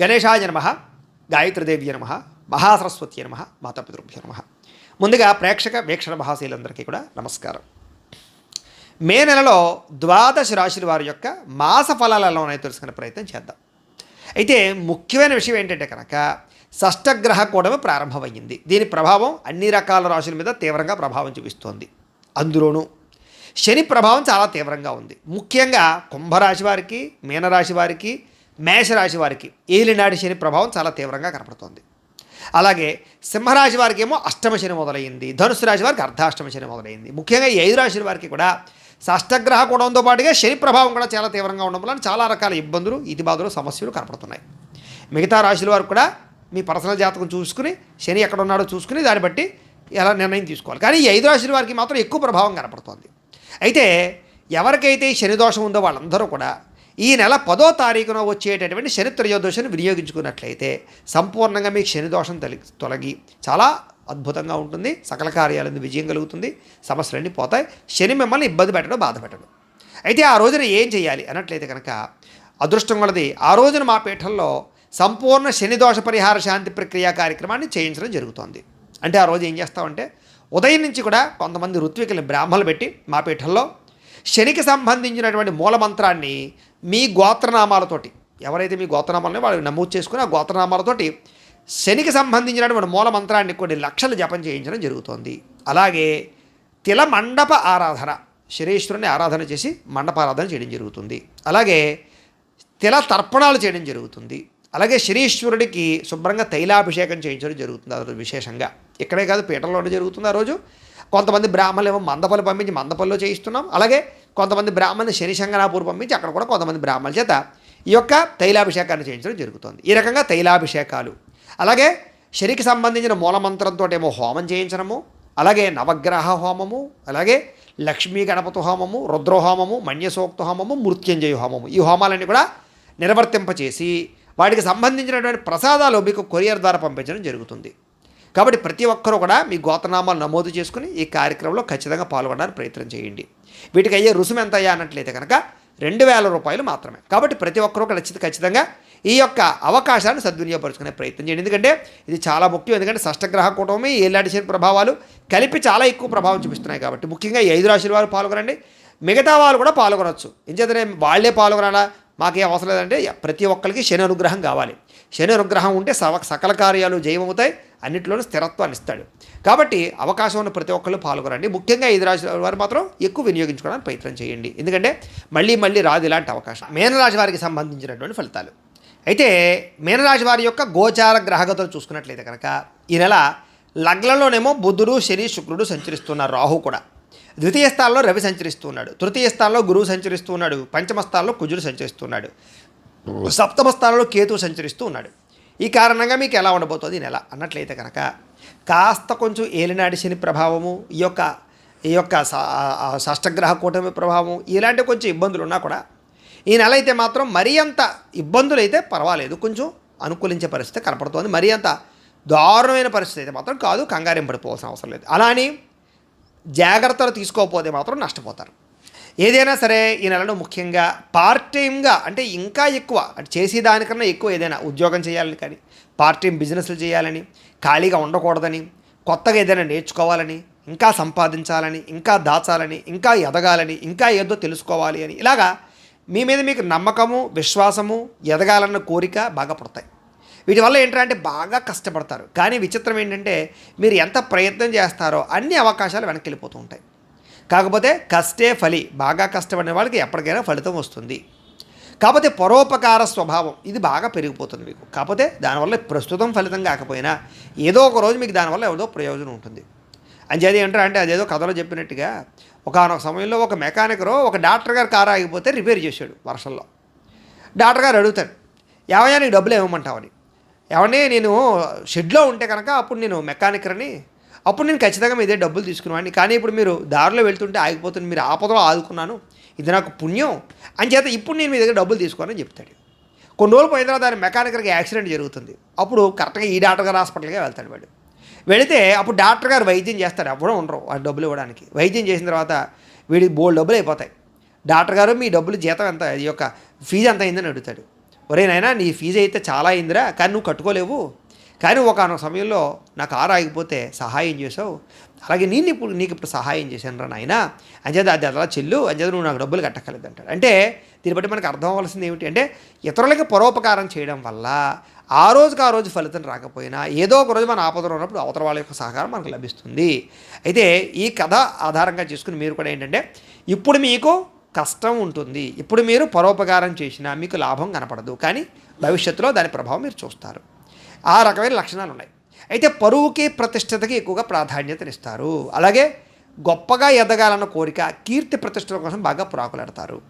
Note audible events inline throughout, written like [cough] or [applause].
గణేశాయ నమ గాయత్రిదేవి నమ మహాసరస్వతి నమ మాతాపితృభ్య నమ. ముందుగా ప్రేక్షక వీక్షణ మహాశీలందరికీ కూడా నమస్కారం. మే నెలలో ద్వాదశ రాశుల వారి యొక్క మాస ఫలాలు తెలుసుకునే ప్రయత్నం చేద్దాం. అయితే ముఖ్యమైన విషయం ఏంటంటే కనుక షష్టగ్రహ కూడమి ప్రారంభమైంది. దీని ప్రభావం అన్ని రకాల రాశుల మీద తీవ్రంగా ప్రభావం చూపిస్తోంది. అందులోనూ శని ప్రభావం చాలా తీవ్రంగా ఉంది. ముఖ్యంగా కుంభరాశి వారికి మీనరాశి వారికి మేషరాశి వారికి ఏలినాటి శని ప్రభావం చాలా తీవ్రంగా కనపడుతోంది. అలాగే సింహరాశి వారికి ఏమో అష్టమ శని మొదలైంది ధనుసు రాశి వారికి అర్ధాష్టమ శని మొదలైంది ముఖ్యంగా ఈ ఐదు రాశుల వారికి కూడా షష్టగ్రహ కూడంతో పాటుగా శని ప్రభావం కూడా చాలా తీవ్రంగా ఉండడం వలన చాలా రకాల ఇబ్బందులు ఇది బాధలు సమస్యలు కనపడుతున్నాయి. మిగతా రాశుల వారికి కూడా మీ పర్సనల్ జాతకం చూసుకుని శని ఎక్కడ ఉన్నాడో చూసుకుని దాన్ని బట్టి ఎలా నిర్ణయం తీసుకోవాలి. కానీ ఈ ఐదు రాశుల వారికి మాత్రం ఎక్కువ ప్రభావం కనపడుతోంది. అయితే ఎవరికైతే శని దోషం ఉందో వాళ్ళందరూ కూడా ఈ నెల పదో తారీఖున వచ్చేటటువంటి శని త్రయోదశిని వినియోగించుకున్నట్లయితే సంపూర్ణంగా మీకు శని దోషం తొలగి తొలగి చాలా అద్భుతంగా ఉంటుంది. సకల కార్యాలను విజయం కలుగుతుంది. సమస్యలన్నీ పోతాయి. శని మిమ్మల్ని ఇబ్బంది పెట్టడం బాధ పెట్టడం. అయితే ఆ రోజున ఏం చేయాలి అన్నట్లయితే కనుక అదృష్టం కొలది. ఆ రోజున మా పీఠంలో సంపూర్ణ శని దోష పరిహార శాంతి ప్రక్రియ కార్యక్రమాన్ని చేయించడం జరుగుతోంది. అంటే ఆ రోజు ఏం చేస్తామంటే ఉదయం నుంచి కూడా కొంతమంది ఋత్వికులు బ్రాహ్మణులు పెట్టి మా పీఠంలో శనికి సంబంధించినటువంటి మూలమంత్రాన్ని మీ గోత్రనామాలతోటి ఎవరైతే మీ గోత్రనామాలని వాళ్ళు నమోదు చేసుకుని ఆ గోత్రనామాలతోటి శనికి సంబంధించినటువంటి మూలమంత్రాన్ని కొన్ని లక్షలు జపం చేయించడం జరుగుతోంది. అలాగే తిల మండప ఆరాధన శరీశ్వరుని ఆరాధన చేసి మండపారాధన చేయడం జరుగుతుంది. అలాగే తిల తర్పణాలు చేయడం జరుగుతుంది. అలాగే శరీశ్వరుడికి శుభ్రంగా తైలాభిషేకం చేయించడం జరుగుతుంది. ఆ రోజు విశేషంగా. ఇక్కడే కాదు పీఠంలోనే జరుగుతుంది ఆ రోజు. కొంతమంది బ్రాహ్మణులు ఏమో మందపల్లి పంపించి మందపల్లిలో చేయిస్తున్నాం. అలాగే కొంతమంది బ్రాహ్మణులు శనిశంగనాపూర్ పంపించి అక్కడ కూడా కొంతమంది బ్రాహ్మణుల చేత ఈ యొక్క తైలాభిషేకాన్ని చేయించడం జరుగుతుంది. ఈ రకంగా తైలాభిషేకాలు. అలాగే శనికి సంబంధించిన మూలమంత్రంతో ఏమో హోమం చేయించడము అలాగే నవగ్రహ హోమము అలాగే లక్ష్మీ గణపతి హోమము రుద్రహోమము మన్యసోక్త హోమము మృత్యుంజయ హోమము. ఈ హోమాలన్నీ కూడా నిర్వర్తింపచేసి వాటికి సంబంధించినటువంటి ప్రసాదాలు మీకు కొరియర్ ద్వారా పంపించడం జరుగుతుంది. కాబట్టి ప్రతి ఒక్కరూ కూడా మీ గోతనామాలు నమోదు చేసుకుని ఈ కార్యక్రమంలో ఖచ్చితంగా పాల్గొనడానికి ప్రయత్నం చేయండి. వీటికి అయ్యే రుసుము ఎంత అయ్యా అన్నట్లయితే కనుక రెండు వేల రూపాయలు మాత్రమే. కాబట్టి ప్రతి ఒక్కరూ ఖచ్చిత ఖచ్చితంగా ఈ యొక్క అవకాశాన్ని సద్వినియోగపరుచుకునే ప్రయత్నం చేయండి. ఎందుకంటే ఇది చాలా ముఖ్యం. ఎందుకంటే షష్టగ్రహ కూటమి ఏలాంటి శని ప్రభావాలు కలిపి చాలా ఎక్కువ ప్రభావం చూపిస్తున్నాయి కాబట్టి ముఖ్యంగా ఈ ఐదు రాశుల వారు పాల్గొనండి. మిగతా వాళ్ళు కూడా పాల్గొనవచ్చు ఎంచేతనే వాళ్ళే పాల్గొనాలా? మాకేం అవసరం లేదంటే ప్రతి ఒక్కరికి శని అనుగ్రహం కావాలి. శని అనుగ్రహం ఉంటే సవ సకల కార్యాలు జయమవుతాయి అన్నింటిలోనూ స్థిరత్వాన్ని ఇస్తాడు. కాబట్టి అవకాశం ఉన్న ప్రతి ఒక్కళ్ళు పాల్గొనండి. ముఖ్యంగా ఐదు రాశి వారు మాత్రం ఎక్కువ వినియోగించుకోవడానికి ప్రయత్నం చేయండి. ఎందుకంటే మళ్ళీ మళ్ళీ రాదు ఇలాంటి అవకాశం. మేనరాశి వారికి సంబంధించినటువంటి ఫలితాలు. అయితే మీనరాశి వారి యొక్క గోచార గ్రహగతులు చూసుకున్నట్లయితే కనుక ఈ నెల లగ్నంలోనేమో బుధుడు శని శుక్రుడు సంచరిస్తున్నారు రాహు కూడా. ద్వితీయ స్థానంలో రవి సంచరిస్తున్నాడు తృతీయ స్థానంలో గురువు సంచరిస్తున్నాడు పంచమ స్థానంలో కుజుడు సంచరిస్తున్నాడు సప్తమ స్థానంలో కేతు సంచరిస్తూ ఉన్నాడు. ఈ కారణంగా మీకు ఎలా ఉండబోతుంది? నెల అన్నట్లయితే కనుక కాస్త కొంచెం ఏలినాడి శని ప్రభావము ఈ యొక్క ఈ యొక్క షష్టగ్రహ కూటమి ప్రభావం ఇలాంటి కొంచెం ఇబ్బందులు ఉన్నా కూడా ఈ నెల అయితే మాత్రం మరీ అంత ఇబ్బందులు అయితే పర్వాలేదు. కొంచెం అనుకూలించే పరిస్థితి కనపడుతోంది. మరీ అంత దారుణమైన పరిస్థితి అయితే మాత్రం కాదు. కంగారం పడిపోవాల్సిన అవసరం లేదు. అలా అని జాగ్రత్తలు తీసుకోకపోతే మాత్రం నష్టపోతారు. ఏదైనా సరే ఈ నెలలో ముఖ్యంగా పార్ట్ టైంగా అంటే ఇంకా ఎక్కువ అంటే చేసేదానికన్నా ఎక్కువ ఏదైనా ఉద్యోగం చేయాలని కానీ పార్ట్ టైం బిజినెస్లు చేయాలని ఖాళీగా ఉండకూడదని కొత్తగా ఏదైనా నేర్చుకోవాలని ఇంకా సంపాదించాలని ఇంకా దాచాలని ఇంకా ఎదగాలని ఇంకా ఏదో తెలుసుకోవాలి అని. ఇలాగా మీ మీద మీకు నమ్మకము విశ్వాసము ఎదగాలన్న కోరిక బాగా పుడతాయి. వీటి వల్ల ఏంటంటే బాగా కష్టపడతారు. కానీ విచిత్రం ఏంటంటే మీరు ఎంత ప్రయత్నం చేస్తారో అన్ని అవకాశాలు వెనక్కి వెళ్ళిపోతూ ఉంటాయి. కాకపోతే కష్టే ఫలి బాగా కష్టపడిన వాళ్ళకి ఎప్పటికైనా ఫలితం వస్తుంది. కాకపోతే పరోపకార స్వభావం ఇది బాగా పెరిగిపోతుంది మీకు. కాకపోతే దానివల్ల ప్రస్తుతం ఫలితం కాకపోయినా ఏదో ఒక రోజు మీకు దానివల్ల ఏదో ప్రయోజనం ఉంటుంది. అంచేది ఏంటంటే అంటే అదేదో కథలో చెప్పినట్టుగా ఒకనొక సమయంలో ఒక మెకానికరో ఒక డాక్టర్ గారు కారు ఆగిపోతే రిపేర్ చేశాడు వర్షంలో. డాక్టర్ గారు అడుగుతాడు ఏమయ్యా నీకు డబ్బులు ఇవ్వమంటావని ఏమండి నేను షెడ్లో ఉంటే కనుక అప్పుడు నేను మెకానికర్ని అప్పుడు నేను ఖచ్చితంగా మీదే డబ్బులు తీసుకునేవాడిని. కానీ ఇప్పుడు మీరు దారిలో వెళ్తుంటే ఆగిపోతుంది మీరు ఆపదలో ఆదుకున్నాను ఇది నాకు పుణ్యం అని చేత ఇప్పుడు నేను మీ దగ్గర డబ్బులు తీసుకోనని చెప్తాడు. కొన్ని రోజులు పోయిన తర్వాత దాని మెకానికర్కి యాక్సిడెంట్ జరుగుతుంది. అప్పుడు కరెక్ట్గా ఈ డాక్టర్ గారు హాస్పిటల్కే వెళ్తాడు వాడు. వెళితే అప్పుడు డాక్టర్ గారు వైద్యం చేస్తాడు అప్పుడు ఉండరు ఆ డబ్బులు ఇవ్వడానికి. వైద్యం చేసిన తర్వాత వీడికి బోల్డ్ డబ్బులు అయిపోతాయి. డాక్టర్ గారు మీ డబ్బులు జీతం ఎంత? ఈ యొక్క ఫీజు ఎంత అయిందని అడుగుతాడు. ఒరే నాయనా నీ ఫీజు అయితే చాలా అయిందిరా కానీ నువ్వు కట్టుకోలేవు. కానీ ఒకనొక సమయంలో నాకు కారు ఆగిపోతే సహాయం చేసావు. అలాగే నేను ఇప్పుడు నీకు ఇప్పుడు సహాయం చేశాను రా నాయన. అంచేత అది అలా చెల్లు అంచేత నువ్వు నాకు డబ్బులు కట్టగలదు అంటాడు. అంటే దీన్ని బట్టి మనకు అర్థం అవ్వాల్సింది ఏమిటి అంటే ఇతరులకి పరోపకారం చేయడం వల్ల ఆ రోజుకి ఆ రోజు ఫలితం రాకపోయినా ఏదో ఒక రోజు మన ఆపదలో ఉన్నప్పుడు అవతల వాళ్ళ యొక్క సహకారం మనకు లభిస్తుంది. అయితే ఈ కథ ఆధారంగా చేసుకుని మీరు కూడా ఏంటంటే ఇప్పుడు మీకు కష్టం ఉంటుంది. ఇప్పుడు మీరు పరోపకారం చేసినా మీకు లాభం కనపడదు. కానీ భవిష్యత్తులో దాని ప్రభావం మీరు చూస్తారు. ఆ రకమైన లక్షణాలు ఉన్నాయి. అయితే పరువుకి ప్రతిష్టతకి ఎక్కువగా ప్రాధాన్యతనిస్తారు. అలాగే గొప్పగా ఎదగాలన్న కోరిక కీర్తి ప్రతిష్టల కోసం బాగా పురాకులాడతారు.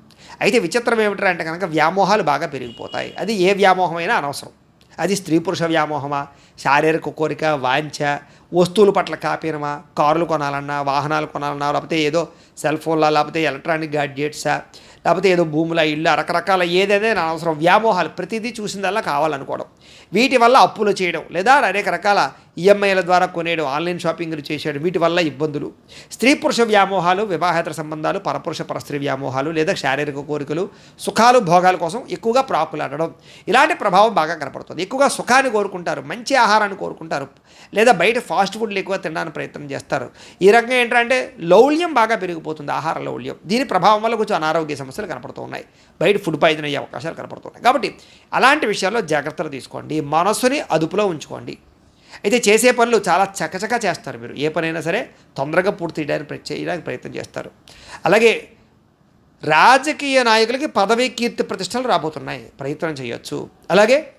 అయితే విచిత్రం ఏమిటంటే అంటే కనుక వ్యామోహాలు బాగా పెరిగిపోతాయి. అది ఏ వ్యామోహమైనా అనవసరం. అది స్త్రీ పురుష వ్యామోహమా? శారీరక కోరిక వాంఛ వస్తువుల పట్ల కాపీనమా? కార్లు కొనాలన్నా వాహనాలు కొనాలన్నా లేకపోతే ఏదో సెల్ ఫోన్లా లేకపోతే ఎలక్ట్రానిక్ గాడ్జెట్సా? లేకపోతే ఏదో భూముల ఇల్లు రకరకాల ఏదైనా అనవసరం వ్యామోహాలు ప్రతిదీ చూసిందల్లా కావాలనుకోవడం. వీటి వల్ల అప్పులు చేయడం లేదా అనేక రకాల ఈఎంఐల ద్వారా కొనేయడం ఆన్లైన్ షాపింగ్లు చేసేయడం వీటి వల్ల ఇబ్బందులు. స్త్రీ పురుష వ్యామోహాలు వివాహేతర సంబంధాలు పరపురుష పరస్త్రీ వ్యామోహాలు లేదా శారీరక కోరికలు సుఖాలు భోగాల కోసం ఎక్కువగా ప్రాకులాడడం. ఇలాంటి ప్రభావం బాగా కనపడుతుంది. ఎక్కువగా సుఖాన్ని కోరుకుంటారు మంచి ఆహారాన్ని కోరుకుంటారు లేదా బయట ఫాస్ట్ ఫుడ్లు ఎక్కువ తినడానికి ప్రయత్నం చేస్తారు. ఈ రకంగా ఏంటంటే లౌల్యం బాగా పెరిగిపోతుంది ఆహార లౌల్యం. దీని ప్రభావం వల్ల కొంచెం అనారోగ్య సమస్యలు కనపడుతున్నాయి బయట ఫుడ్ పాయిజన్ అయ్యే అవకాశాలు కనపడుతున్నాయి కాబట్టి అలాంటి విషయాల్లో జాగ్రత్తలు తీసుకోండి. మనసుని అదుపులో ఉంచుకోండి. అయితే చేసే పనులు చాలా చకచకా చేస్తారు మీరు. ఏ పనైనా సరే తొందరగా పూర్తి చేయడానికి చేయడానికి ప్రయత్నం చేస్తారు. అలాగే రాజకీయ నాయకులకి పదవి కీర్తి ప్రతిష్టలు రాబోతున్నాయి. ప్రయత్నం చేయొచ్చు. అలాగే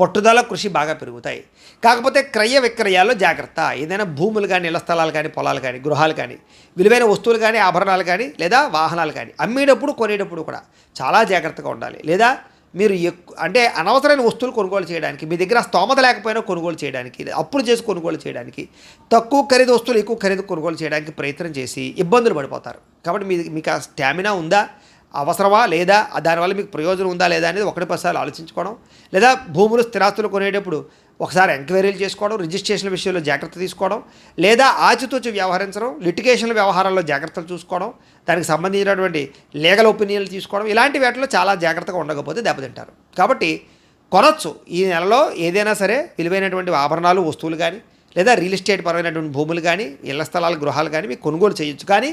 పట్టుదల కృషి బాగా పెరుగుతాయి. కాకపోతే క్రయ విక్రయాల్లో జాగ్రత్త. ఏదైనా భూములు కానీ ఇళ్ళ స్థలాలు కానీ పొలాలు కానీ గృహాలు కానీ విలువైన వస్తువులు కానీ ఆభరణాలు కానీ లేదా వాహనాలు కానీ అమ్మేటప్పుడు కొనేటప్పుడు కూడా చాలా జాగ్రత్తగా ఉండాలి. లేదా మీరు ఎక్కు అంటే అనవసరమైన వస్తువులు కొనుగోలు చేయడానికి మీ దగ్గర స్తోమత లేకపోయినా కొనుగోలు చేయడానికి అప్పులు చేసి కొనుగోలు చేయడానికి తక్కువ ఖరీదు వస్తువులు ఎక్కువ ఖరీదు కొనుగోలు చేయడానికి ప్రయత్నం చేసి ఇబ్బందులు పడిపోతారు. కాబట్టి మీ మీకు ఆ స్టామినా ఉందా? అవసరమా? లేదా? దానివల్ల మీకు ప్రయోజనం ఉందా? లేదా? అనేది ఒకటి పసార్లు ఆలోచించుకోవడం. లేదా భూములు స్థిరాస్తులు కొనేటప్పుడు ఒకసారి ఎంక్వైరీలు చేసుకోవడం రిజిస్ట్రేషన్ విషయంలో జాగ్రత్త తీసుకోవడం లేదా ఆచితూచి వ్యవహరించడం లిటిగేషన్ల వ్యవహారాల్లో జాగ్రత్తలు చూసుకోవడం దానికి సంబంధించినటువంటి లీగల్ ఒపీనియన్లు తీసుకోవడం ఇలాంటి వాటిలో చాలా జాగ్రత్తగా ఉండకపోతే దెబ్బతింటారు. కాబట్టి కొనొచ్చు ఈ నెలలో ఏదైనా సరే విలువైనటువంటి ఆభరణాలు వస్తువులు కానీ లేదా రియల్ ఎస్టేట్ పరమైనటువంటి భూములు కానీ ఇళ్ళ స్థలాలు గృహాలు కానీ మీకు కొనుగోలు చేయొచ్చు. కానీ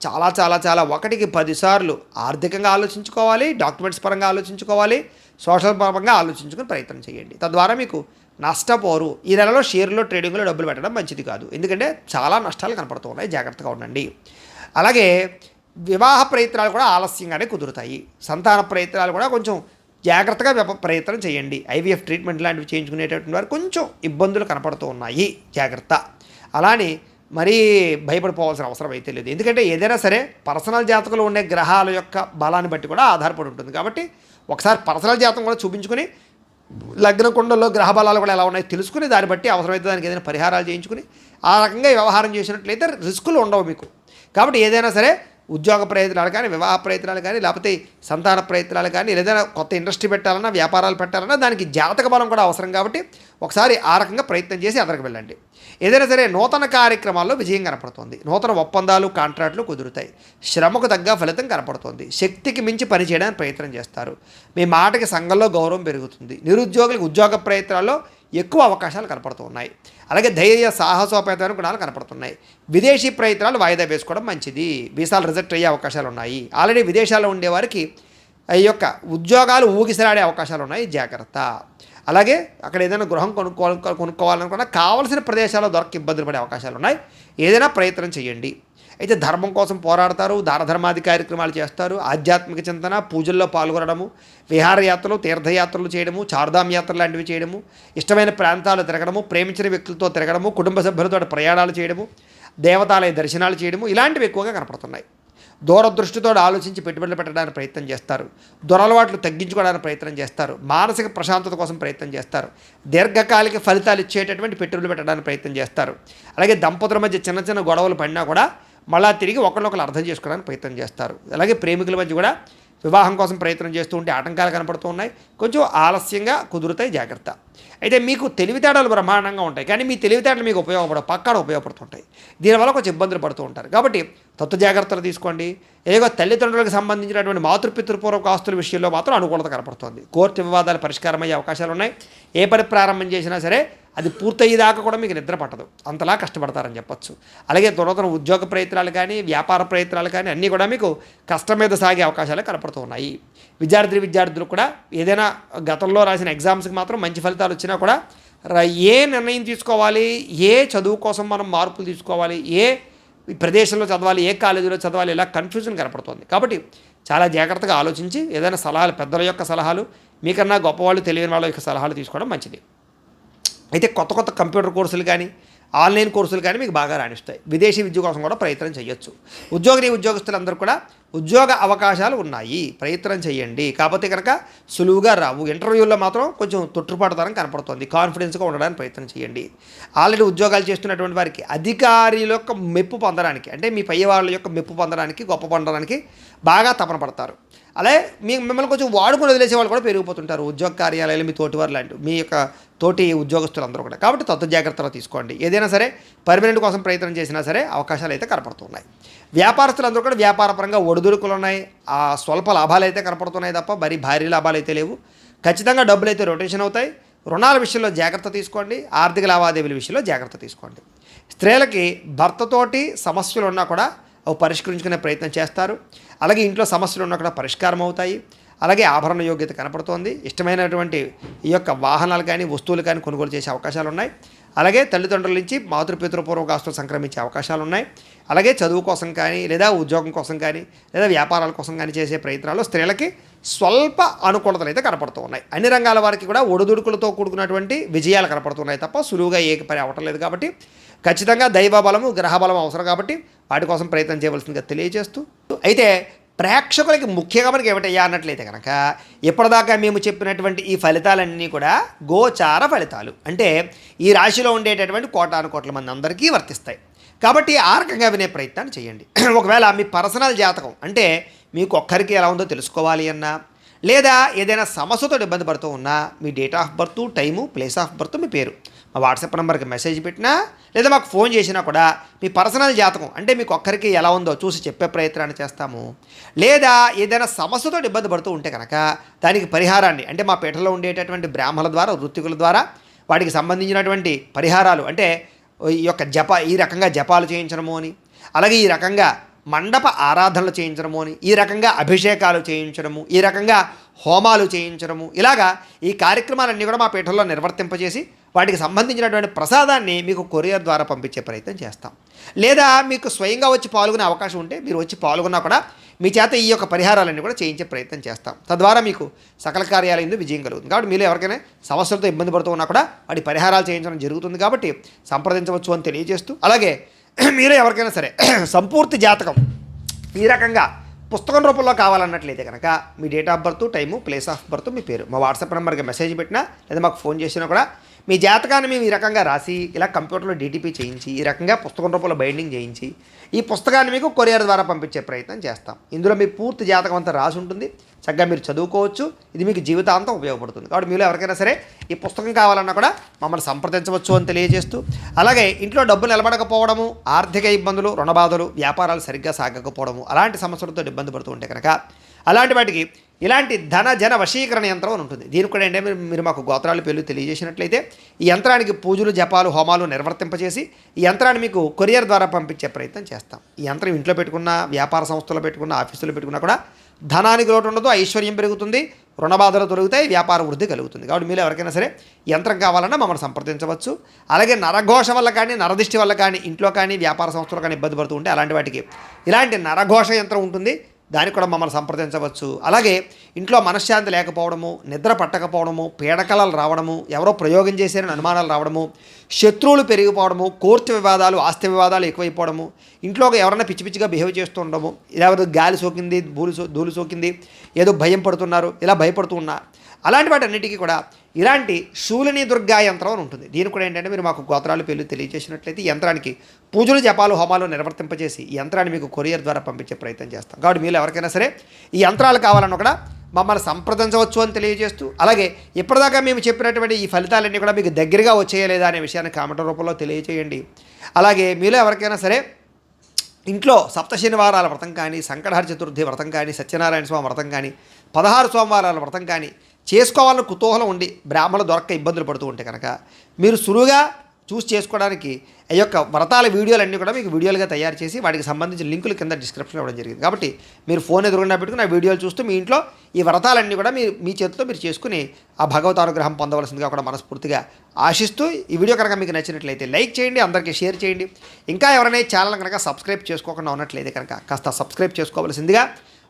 చాలా చాలా చాలా ఒకటికి పదిసార్లు ఆర్థికంగా ఆలోచించుకోవాలి డాక్యుమెంట్స్ పరంగా ఆలోచించుకోవాలి సోషల్ పరంగా ఆలోచించుకుని ప్రయత్నం చేయండి. తద్వారా మీకు నష్టపోరు. ఈ నెలలో షేర్లో ట్రేడింగ్లో డబ్బులు పెట్టడం మంచిది కాదు. ఎందుకంటే చాలా నష్టాలు కనపడుతూ ఉన్నాయి జాగ్రత్తగా ఉండండి. అలాగే వివాహ ప్రయత్నాలు కూడా ఆలస్యంగానే కుదురుతాయి. సంతాన ప్రయత్నాలు కూడా కొంచెం జాగ్రత్తగా ప్రయత్నం చేయండి. ఐవీఎఫ్ ట్రీట్మెంట్ లాంటివి చేయించుకునేటటువంటి వారు కొంచెం ఇబ్బందులు కనపడుతూ ఉన్నాయి. జాగ్రత్త. అలానే మరీ భయపడిపోవాల్సిన అవసరం అయితే లేదు. ఎందుకంటే ఏదైనా సరే పర్సనల్ జాతకంలో ఉండే గ్రహాల యొక్క బలాన్ని బట్టి కూడా ఆధారపడి ఉంటుంది. కాబట్టి ఒకసారి పర్సనల్ జాతకం కూడా చూపించుకుని లగ్న కుండల్లో గ్రహ బలాలు కూడా ఎలా ఉన్నాయో తెలుసుకుని దాన్ని బట్టి అవసరమైతే దానికి ఏదైనా పరిహారాలు చేయించుకుని ఆ రకంగా వ్యవహారం చేసినట్లయితే రిస్కులు ఉండవు మీకు. కాబట్టి ఏదైనా సరే ఉద్యోగ ప్రయత్నాలు కానీ వివాహ ప్రయత్నాలు కానీ లేకపోతే సంతాన ప్రయత్నాలు కానీ ఏదైనా కొత్త ఇండస్ట్రీ పెట్టాలన్నా వ్యాపారాలు పెట్టాలన్నా దానికి జాతక బలం కూడా అవసరం కాబట్టి ఒకసారి ఆ రకంగా ప్రయత్నం చేసి అందరికి వెళ్ళండి. ఏదైనా సరే నూతన కార్యక్రమాల్లో విజయం కనపడుతుంది. నూతన ఒప్పందాలు కాంట్రాక్టులు కుదురుతాయి. శ్రమకు తగ్గ ఫలితం కనపడుతుంది. శక్తికి మించి పని చేయడానికి ప్రయత్నం చేస్తారు. మీ మాటకి సంఘంలో గౌరవం పెరుగుతుంది. నిరుద్యోగులకు ఉద్యోగ ప్రయత్నాల్లో ఎక్కువ అవకాశాలు కనపడుతూ ఉన్నాయి. అలాగే ధైర్య సాహసోపేతమైన గుణాలు కనపడుతున్నాయి. విదేశీ ప్రయత్నాలు వాయిదా వేసుకోవడం మంచిది. వీసాలు రిజెక్ట్ అయ్యే అవకాశాలు ఉన్నాయి. ఆల్రెడీ విదేశాల్లో ఉండేవారికి ఈ యొక్క ఉద్యోగాలు ఊగిసలాడే అవకాశాలు ఉన్నాయి. జాగ్రత్త. అలాగే అక్కడ ఏదైనా గృహం కొనుక్కోవాలి కొనుక్కోవాలనుకున్నా కావలసిన ప్రదేశాల్లో దొరక ఇబ్బందులు పడే అవకాశాలు ఉన్నాయి. ఏదైనా ప్రయత్నం చేయండి. అయితే ధర్మం కోసం పోరాడతారు దాన ధర్మాది కార్యక్రమాలు చేస్తారు ఆధ్యాత్మిక చింతన పూజల్లో పాల్గొనడము విహారయాత్రలు తీర్థయాత్రలు చేయడము చార్ధామ్ యాత్రలు లాంటివి చేయడము ఇష్టమైన ప్రాంతాలు తిరగడము ప్రేమించిన వ్యక్తులతో తిరగడము కుటుంబ సభ్యులతో ప్రయాణాలు చేయడము దేవతాలయ దర్శనాలు చేయడము ఇలాంటివి ఎక్కువగా కనపడుతున్నాయి. దూరదృష్టితో ఆలోచించి పెట్టుబడులు పెట్టడానికి ప్రయత్నం చేస్తారు. దురలవాట్లు తగ్గించుకోవడానికి ప్రయత్నం చేస్తారు. మానసిక ప్రశాంతత కోసం ప్రయత్నం చేస్తారు. దీర్ఘకాలిక ఫలితాలు ఇచ్చేటటువంటి పెట్టుబడులు పెట్టడానికి ప్రయత్నం చేస్తారు. అలాగే దంపతుల మధ్య చిన్న చిన్న గొడవలు పడినా కూడా మళ్ళా తిరిగి ఒకరినొకరు అర్థం చేసుకోవడానికి ప్రయత్నం చేస్తారు. అలాగే ప్రేమికుల మధ్య కూడా వివాహం కోసం ప్రయత్నం చేస్తూ ఉంటే ఆటంకాలు కనపడుతూ ఉన్నాయి. కొంచెం ఆలస్యంగా కుదురుతాయి జాగ్రత్త. అయితే మీకు తెలివితేటలు బ్రహ్మాండంగా ఉంటాయి. కానీ మీ తెలివితేటలు మీకు ఉపయోగపడ పక్కాడ ఉపయోగపడుతుంటాయి. దీనివల్ల కొంచెం ఇబ్బందులు పడుతూ ఉంటారు. కాబట్టి తత్వ జాగ్రత్తలు తీసుకోండి. ఏదో తల్లిదండ్రులకు సంబంధించినటువంటి మాతృపితృపూర్వక ఆస్తుల విషయంలో మాత్రం అనుకూలత కనపడుతుంది. కోర్టు వివాదాలు పరిష్కారమయ్యే అవకాశాలు ఉన్నాయి. ఏ పని ప్రారంభం చేసినా సరే అది పూర్తయ్యేదాకా కూడా మీకు నిద్ర పట్టదు. అంతలా కష్టపడతారని చెప్పొచ్చు. అలాగే దురదన ఉద్యోగ ప్రయత్నాలు కానీ వ్యాపార ప్రయత్నాలు కానీ అన్నీ కూడా మీకు కష్టం మీద సాగే అవకాశాలు కనపడుతూ ఉన్నాయి. విద్యార్థి విద్యార్థులు కూడా ఏదైనా గతంలో రాసిన ఎగ్జామ్స్కి మాత్రం మంచి ఫలితాలు వచ్చినా కూడా ఏ నిర్ణయం తీసుకోవాలి ఏ చదువు కోసం మనం మార్పులు తీసుకోవాలి ఏ ప్రదేశంలో చదవాలి ఏ కాలేజీలో చదవాలి ఇలా కన్ఫ్యూజన్ కనపడుతుంది. కాబట్టి చాలా జాగ్రత్తగా ఆలోచించి ఏదైనా సలహాలు పెద్దల యొక్క సలహాలు మీకన్నా గొప్పవాళ్ళు తెలియని వాళ్ళ యొక్క సలహాలు తీసుకోవడం మంచిది. అయితే కొత్త కొత్త కంప్యూటర్ కోర్సులు కానీ ఆన్లైన్ కోర్సులు కానీ మీకు బాగా రాణిస్తాయి. విదేశీ విద్య కోసం కూడా ప్రయత్నం చేయొచ్చు. ఉద్యోగిని ఉద్యోగస్తులందరూ కూడా ఉద్యోగ అవకాశాలు ఉన్నాయి. ప్రయత్నం చేయండి. కాకపోతే కనుక సులువుగా రావు. ఇంటర్వ్యూల్లో మాత్రం కొంచెం తొట్టుపాటుతనం కనపడుతుంది. కాన్ఫిడెన్స్గా ఉండడానికి ప్రయత్నం చేయండి. ఆల్రెడీ ఉద్యోగాలు చేస్తున్నటువంటి వారికి అధికారుల యొక్క మెప్పు పొందడానికి అంటే మీ పై వాళ్ళ యొక్క మెప్పు పొందడానికి గొప్ప పొందడానికి బాగా తపన పడతారు. అలాగే మీ మిమ్మల్ని కొంచెం వాడుకొని వదిలేసే వాళ్ళు కూడా పెరిగిపోతుంటారు. ఉద్యోగ కార్యాలయాలు మీ తోటి వారు లాంటి మీ యొక్క తోటి ఉద్యోగస్తులందరూ కూడా. కాబట్టి తత్వ జాగ్రత్తలు తీసుకోండి. ఏదైనా సరే పర్మనెంట్ కోసం ప్రయత్నం చేసినా సరే అవకాశాలు అయితే కనపడుతున్నాయి. వ్యాపారస్తులందరూ కూడా వ్యాపారపరంగా ఒడిదుడుకులు ఉన్నాయి. ఆ స్వల్ప లాభాలు అయితే కనపడుతున్నాయి తప్ప మరి భారీ లాభాలు అయితే లేవు. ఖచ్చితంగా డబ్బులు అయితే రొటేషన్ అవుతాయి. రుణాల విషయంలో జాగ్రత్త తీసుకోండి. ఆర్థిక లావాదేవీల విషయంలో జాగ్రత్త తీసుకోండి. స్త్రీలకి భర్తతోటి సమస్యలు ఉన్నా కూడా అవి పరిష్కరించుకునే ప్రయత్నం చేస్తారు. అలాగే ఇంట్లో సమస్యలు ఉన్నా కూడా పరిష్కారం అవుతాయి. అలాగే ఆభరణ యోగ్యత కనపడుతోంది. ఇష్టమైనటువంటి ఈ యొక్క వాహనాలు కానీ వస్తువులు కానీ కొనుగోలు చేసే అవకాశాలు ఉన్నాయి. అలాగే తల్లిదండ్రుల నుంచి మాతృపితృపూర్వకాస్తులు సంక్రమించే అవకాశాలు ఉన్నాయి. అలాగే చదువు కోసం కానీ లేదా ఉద్యోగం కోసం కానీ లేదా వ్యాపారాల కోసం కానీ చేసే ప్రయత్నాలు స్త్రీలకి స్వల్ప అనుకూలతలు అయితే కనపడుతూ ఉన్నాయి. అన్ని రంగాల వారికి కూడా ఒడిదుడుకులతో కూడుకున్నటువంటి విజయాలు కనపడుతున్నాయి తప్ప సులువుగా ఏ పని అవ్వటం లేదు కాబట్టి ఖచ్చితంగా దైవ బలము గ్రహ బలం అవసరం కాబట్టి వాటి కోసం ప్రయత్నం చేయవలసిందిగా తెలియజేస్తూ. అయితే ప్రేక్షకులకి ముఖ్యంగా మనకి ఏమిటయ్యా అన్నట్లయితే కనుక ఇప్పటిదాకా మేము చెప్పినటువంటి ఈ ఫలితాలన్నీ కూడా గోచార ఫలితాలు. అంటే ఈ రాశిలో ఉండేటటువంటి కోటాను కోట్ల మంది అందరికీ వర్తిస్తాయి. కాబట్టి ఆ రకంగా వినే ప్రయత్నాన్ని చేయండి. [clears throat] ఒకవేళ మీ పర్సనల్ జాతకం అంటే మీకు ఒక్కరికి ఎలా ఉందో తెలుసుకోవాలి అన్నా లేదా ఏదైనా సమస్యతో ఇబ్బంది పడుతూ ఉన్నా మీ date of birth time place of birth మీ పేరు. ఆ వాట్సాప్ నెంబర్కి మెసేజ్ పెట్టినా లేదా మాకు ఫోన్ చేసినా కూడా మీ పర్సనల్ జాతకం అంటే మీకు ఒక్కరికి ఎలా ఉందో చూసి చెప్పే ప్రయత్నాన్ని చేస్తాము. లేదా ఏదైనా సమస్యతో ఇబ్బంది పడుతూ ఉంటే కనుక దానికి పరిహారాన్ని అంటే మా పీఠలో ఉండేటటువంటి బ్రాహ్మణుల ద్వారా వృత్తికుల ద్వారా వాటికి సంబంధించినటువంటి పరిహారాలు అంటే ఈ యొక్క జప ఈ రకంగా జపాలు చేయించడము అని అలాగే ఈ రకంగా మండప ఆరాధనలు చేయించడము అని ఈ రకంగా అభిషేకాలు చేయించడము ఈ రకంగా హోమాలు చేయించడము. ఇలాగా ఈ కార్యక్రమాలన్నీ కూడా మా పీఠంలో నిర్వర్తింపజేసి వాటికి సంబంధించినటువంటి ప్రసాదాన్ని మీకు కొరియర్ ద్వారా పంపించే ప్రయత్నం చేస్తాం. లేదా మీకు స్వయంగా వచ్చి పాల్గొనే అవకాశం ఉంటే మీరు వచ్చి పాల్గొన్నా కూడా మీ చేత ఈ యొక్క పరిహారాలన్నీ కూడా చేయించే ప్రయత్నం చేస్తాం. తద్వారా మీకు సకల కార్యాలయంలో విజయం కలుగుతుంది. కాబట్టి మీరు ఎవరికైనా సమస్యలతో ఇబ్బంది పడుతూ ఉన్నా కూడా వాటి పరిహారాలు చేయించడం జరుగుతుంది కాబట్టి సంప్రదించవచ్చు అని తెలియజేస్తూ అలాగే మీరు ఎవరికైనా సరే [clears throat] సంపూర్తి జాతకం ఈ రకంగా పుస్తకం రూపంలో కావాలన్నట్లయితే కనుక మీ date of birth time place of birth మీ పేరు. మా వాట్సాప్ నెంబర్కి మెసేజ్ పెట్టినా లేదా మాకు ఫోన్ చేసినా కూడా మీ జాతకాన్ని మేము ఈ రకంగా రాసి ఇలా కంప్యూటర్లో డీటీపీ చేయించి ఈ రకంగా పుస్తకం రూపంలో బైండింగ్ చేయించి ఈ పుస్తకాన్ని మీకు కొరియర్ ద్వారా పంపించే ప్రయత్నం చేస్తాం. ఇందులో మీ పూర్తి జాతకం అంతా రాసి ఉంటుంది. చక్కగా మీరు చదువుకోవచ్చు. ఇది మీకు జీవితాంతం ఉపయోగపడుతుంది. కాబట్టి మీలో ఎవరికైనా సరే ఈ పుస్తకం కావాలన్నా కూడా మమ్మల్ని సంప్రదించవచ్చు అని తెలియజేస్తూ అలాగే ఇంట్లో డబ్బు నిలబడకపోవడము ఆర్థిక ఇబ్బందులు రుణబాధలు వ్యాపారాలు సరిగ్గా సాగకపోవడము అలాంటి సమస్యలతో ఇబ్బంది పడుతూ ఉంటే కనుక అలాంటి వాటికి ఇలాంటి ధన జన వశీకరణ యంత్రం అని ఉంటుంది. దీనికి కూడా ఏంటంటే మీరు- మీరు మాకు గోత్రాలు పేర్లు తెలియజేసినట్లయితే ఈ యంత్రానికి పూజలు జపాలు హోమాలు నిర్వర్తింపజేసి ఈ యంత్రాన్ని మీకు కొరియర్ ద్వారా పంపించే ప్రయత్నం చేస్తాం. ఈ యంత్రం ఇంట్లో పెట్టుకున్న వ్యాపార సంస్థలో పెట్టుకున్న ఆఫీసులో పెట్టుకున్నా కూడా ధనానికి లోటు ఉండదు ఐశ్వర్యం పెరుగుతుంది రుణబాధలు దొరుకుతాయి వ్యాపార వృద్ధి కలుగుతుంది. కాబట్టి మీరు ఎవరికైనా సరే యంత్రం కావాలన్నా మమ్మల్ని సంప్రదించవచ్చు. అలాగే నరఘోష వల్ల కానీ నరదిష్టి వల్ల కానీ ఇంట్లో కానీ వ్యాపార సంస్థలు కానీ ఇబ్బంది పడుతూ ఉంటే అలాంటి వాటికి ఇలాంటి నరఘోష యంత్రం ఉంటుంది. దానికి కూడా మమ్మల్ని సంప్రదించవచ్చు. అలాగే ఇంట్లో మనశ్శాంతి లేకపోవడము నిద్ర పట్టకపోవడము పీడకలలు రావడము ఎవరో ప్రయోగం చేశారని అనుమానాలు రావడము శత్రువులు పెరిగిపోవడము కోర్టు వివాదాలు ఆస్తి వివాదాలు ఎక్కువైపోవడము ఇంట్లో ఎవరైనా పిచ్చి పిచ్చిగా బిహేవ్ చేస్తూ ఉండడము ఎవరు గాలి సోకింది బూలు సో ధూళి సోకింది ఏదో భయం పడుతున్నారు ఇలా భయపడుతూ ఉన్నారు. అలాంటి వాటన్నిటికీ కూడా ఇలాంటి శూలిని దుర్గా యంత్రం అని ఉంటుంది. దీని కూడా ఏంటంటే మీరు మాకు గోత్రాలు పేర్లు తెలియజేసినట్లయితే ఈ యంత్రానికి పూజలు జపాలు హోమాలు నిర్వర్తింపజేసి ఈ యంత్రాన్ని మీకు కొరియర్ ద్వారా పంపించే ప్రయత్నం చేస్తాం. కాబట్టి మీరు ఎవరికైనా సరే ఈ యంత్రాలు కావాలన్నా కూడా మమ్మల్ని సంప్రదించవచ్చు అని తెలియజేస్తూ అలాగే ఇప్పటిదాకా మేము చెప్పినటువంటి ఈ ఫలితాలన్నీ కూడా మీకు దగ్గరగా వచ్చేయలేదా అనే విషయాన్ని కామెంట్ రూపంలో తెలియజేయండి. అలాగే మీలో ఎవరికైనా సరే ఇంట్లో సప్త శనివారాల వ్రతం కానీ సంకటహర చతుర్థి వ్రతం కానీ సత్యనారాయణ స్వామి వ్రతం కానీ పదహారు సోమవారాల వ్రతం కానీ చేసుకోవాలని కుతూహలం ఉండి బ్రాహ్మణులు దొరక్క ఇబ్బందులు పడుతూ ఉంటే కనుక మీరు సులువుగా చూసి చేసుకోవడానికి ఈ యొక్క వ్రతాల వీడియోలన్నీ కూడా మీకు వీడియోలుగా తయారు చేసి వాటికి సంబంధించిన లింకులు కింద డిస్క్రిప్షన్ ఇవ్వడం జరిగింది. కాబట్టి మీరు ఫోన్ ఎదురుగుండా పెట్టుకుని ఆ వీడియోలు చూస్తూ మీ ఇంట్లో ఈ వ్రతాలన్నీ కూడా మీరు మీ చేతితో మీరు చేసుకుని ఆ భగవత్ అనుగ్రహం పొందవలసిందిగా కూడా మనస్ఫూర్తిగా ఆశిస్తూ ఈ వీడియో కనుక మీకు నచ్చినట్లయితే లైక్ చేయండి అందరికీ షేర్ చేయండి. ఇంకా ఎవరైనా ఛానల్ కనుక సబ్స్క్రైబ్ చేసుకోకుండా ఉన్నట్లయితే కనుక కాస్త సబ్స్క్రైబ్ చేసుకోవలసిందిగా